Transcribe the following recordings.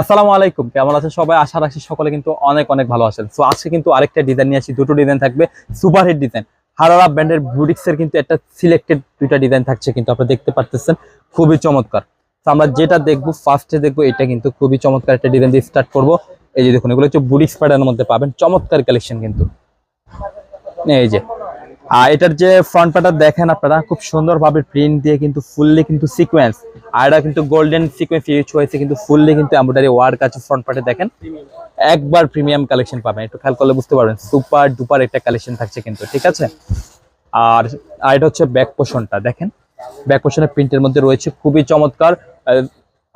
আসসালামু আলাইকুম। কেমন আছেন সবাই? আশা রাখছি সকলে কিন্তু অনেক অনেক ভালো আছেন। সো আজকে কিন্তু আরেকটা ডিজাইন নিয়ে আসি দুটো ডিজাইন থাকবে। সুপার হিট ডিজাইন হারারা ব্র্যান্ডের বুটিক্সের কিন্তু একটা সিলেক্টেড দুইটা ডিজাইন থাকছে কিন্তু আপনারা দেখতে পারতেছেন। খুবই চমৎকার। তো আমরা যেটা দেখব ফার্স্টে দেখব, এটা কিন্তু খুবই চমৎকার একটা ডিজাইন দিয়ে স্টার্ট করব। এই যে দেখুন, এগুলো হচ্ছে বুটিক্স প্যাটার্নের মধ্যে পাবেন। চমৎকার কালেকশন কিন্তু। এই যে আর এটার যে ফ্রন্ট প্যাটার দেখেন আপনারা, খুব সুন্দরভাবে প্রিন্ট দিয়ে কিন্তু ফুললি কিন্তু সিকোয়েন্স আর এটা কিন্তু গোল্ডেন সিকোয়েন্স ইউজ হয়েছে কিন্তু ফুললি কিন্তু এমব্রয়ডারি ওয়ার্ক আছে ফ্রন্ট পার্টে দেখেন। একবার প্রিমিয়াম কালেকশন পাবেন, একটু খেয়াল করলে বুঝতে পারবেন সুপার ডুপার একটা কালেকশন থাকছে কিন্তু, ঠিক আছে? আর আর এটা হচ্ছে ব্যাক পোষণটা দেখেন? ব্যাক পোষণের প্রিন্টের মধ্যে রয়েছে, খুবই চমৎকার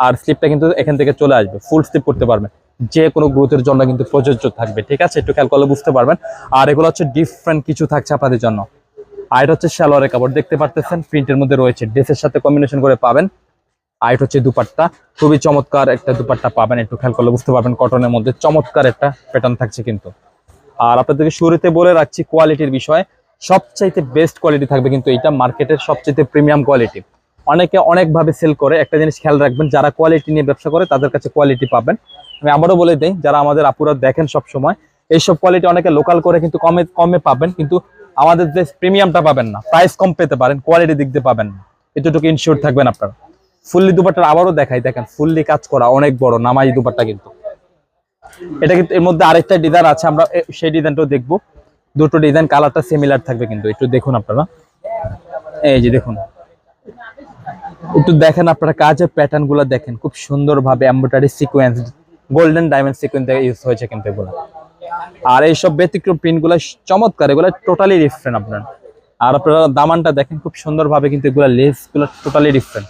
আর স্লিপটা কিন্তু এখান থেকে চলে আসবে ফুল স্লিপ করতে পারবেন। যে কোনো গ্রোথের জন্য কিন্তু প্রযোজ্য থাকবে, ঠিক আছে? একটু খেয়াল করলে বুঝতে পারবেন। আর এগুলো হচ্ছে ডিফারেন্ট কিছু থাকছে আপনাদের জন্য। আর এটা হচ্ছে সালোয়ারের কাপড়, দেখতে পারতেছেন? প্রিন্টের মধ্যে রয়েছে। ড্রেসের সাথে কম্বিনেশন করে পাবেন। আর এটা হচ্ছে দুপাট্টা। খুবই চমৎকার একটা দুপাট্টা পাবেন। একটু খেয়াল করলে বুঝতে পারবেন কটনের মধ্যে চমৎকার একটা প্যাটার্ন থাকছে কিন্তু। আর আপনাদেরকে শুরুতে বলে রাখছি কোয়ালিটির বিষয়। সবচাইতে বেস্ট কোয়ালিটি থাকবে কিন্তু এটা মার্কেটের সবচাইতে প্রিমিয়াম কোয়ালিটি অনেকে অনেকভাবে সেল করে। একটা জিনিস খেয়াল রাখবেন, যারা কোয়ালিটি নিয়ে ব্যবসা করে, তাদের কাছে কোয়ালিটি পাবেন। আমি আবারও বলে দিই, যারা আমাদের আপুরা দেখেন সব সময় এইসব কোয়ালিটি অনেকে লোকাল করে কিন্তু কমে কমে পাবেন, কিন্তু আমাদের যে প্রিমিয়ামটা পাবেন না প্রাইস কম পেতে পারেন কোয়ালিটি দিক দিয়ে পাবেন না। এতটুকু ইনশিওর থাকবেন আপনারা। ফুললি দুপাট্টার আবারও দেখাই, দেখেন, ফুললি কাজ করা অনেক বড়, নামাই দুপাট্টা কিন্তু। এটা কিন্তু এর মধ্যে আরেকটা ডিজাইন আছে, আমরা সেই ডিজাইনটাও দেখব। দুটো ডিজাইন কালারটা সিমিলার থাকবে কিন্তু, একটু দেখুন আপনারা। এই যে দেখুন। একটু দেখেন আপনারা কাজের প্যাটার্নগুলো দেখেন, খুব সুন্দরভাবে embroidery sequence golden diamond sequence use হয়েছে কিন্তু এগুলো। আর এইসব ব্যতিক্রম প্রিন্টগুলো চমৎকার, এগুলো টোটালি ডিফারেন্ট আপনার। আর আপনারা দামানটা দেখেন, খুব সুন্দরভাবে কিন্তু এগুলো লেসগুলো টোটালি ডিফারেন্ট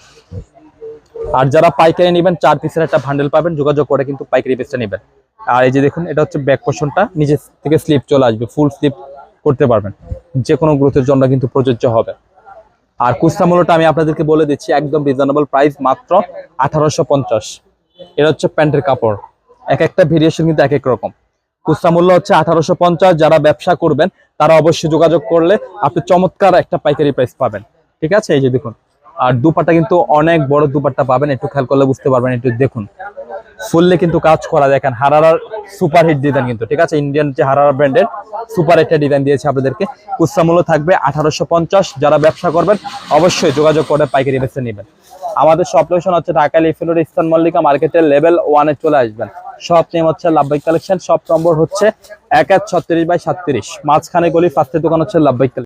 আর যারা পাইকারি নেবেন, চার পিসের একটা ভান্ডেল পাবেন, যোগাযোগ করে কিন্তু পাইকারি পিসটা নেবেন। আর এই যে দেখুন, এটা হচ্ছে ব্যাক পোর্শনটা নিচে থেকে স্লিপ চলে আসবে ফুল স্লিপ করতে পারবেন। যে কোনো গ্রোথের জন্য কিন্তু প্রযোজ্য হবে। আর কুস্তা মূল্যটা আমি আপনাদেরকে বলে দিচ্ছি, একদম রিজনেবল প্রাইস মাত্র আঠারোশো পঞ্চাশ। এটা হচ্ছে প্যান্টের কাপড়। এক একটা ভেরিয়েশন কিন্তু এক এক রকম। কুস্তা মূল্য হচ্ছে আঠারোশো পঞ্চাশ, যারা ব্যবসা করবেন, তারা অবশ্যই যোগাযোগ করলে আপনি চমৎকার একটা পাইকারি প্রাইস পাবেন। ঠিক আছে? এই যে দেখুন। আর দুপাট্টা কিন্তু অনেক বড় দুপাট্টা পাবেন, একটু খেয়াল করলে বুঝতে পারবেন, একটু দেখুন। ফুললে কিন্তু কাজ করা দেখেন, হারারার সুপার হিট ডিজাইন কিন্তু, ঠিক আছে? ইন্ডিয়ান যে হারারা ব্র্যান্ডের সুপার একটা ডিজাইন দিয়েছে আপনাদেরকে। কুস্তা মূল্য থাকবে আঠারোশো পঞ্চাশ। যারা ব্যবসা করবেন, অবশ্যই যোগাযোগ করে পাইকারি বেছে নেবেন। আমাদের সব লোকেশন হচ্ছে ঢাকা লিফিলোর ইস্তান মল্লিকা মার্কেটের লেভেল ওয়ানে চলে আসবেন। সব নেম হচ্ছে লাভবাই কালেকশন সব নম্বর হচ্ছে এক এক ছত্রিশ বাই সাতত্রিশ মাঝখানে গলি ফার্স্টের দোকান হচ্ছে লাভবাই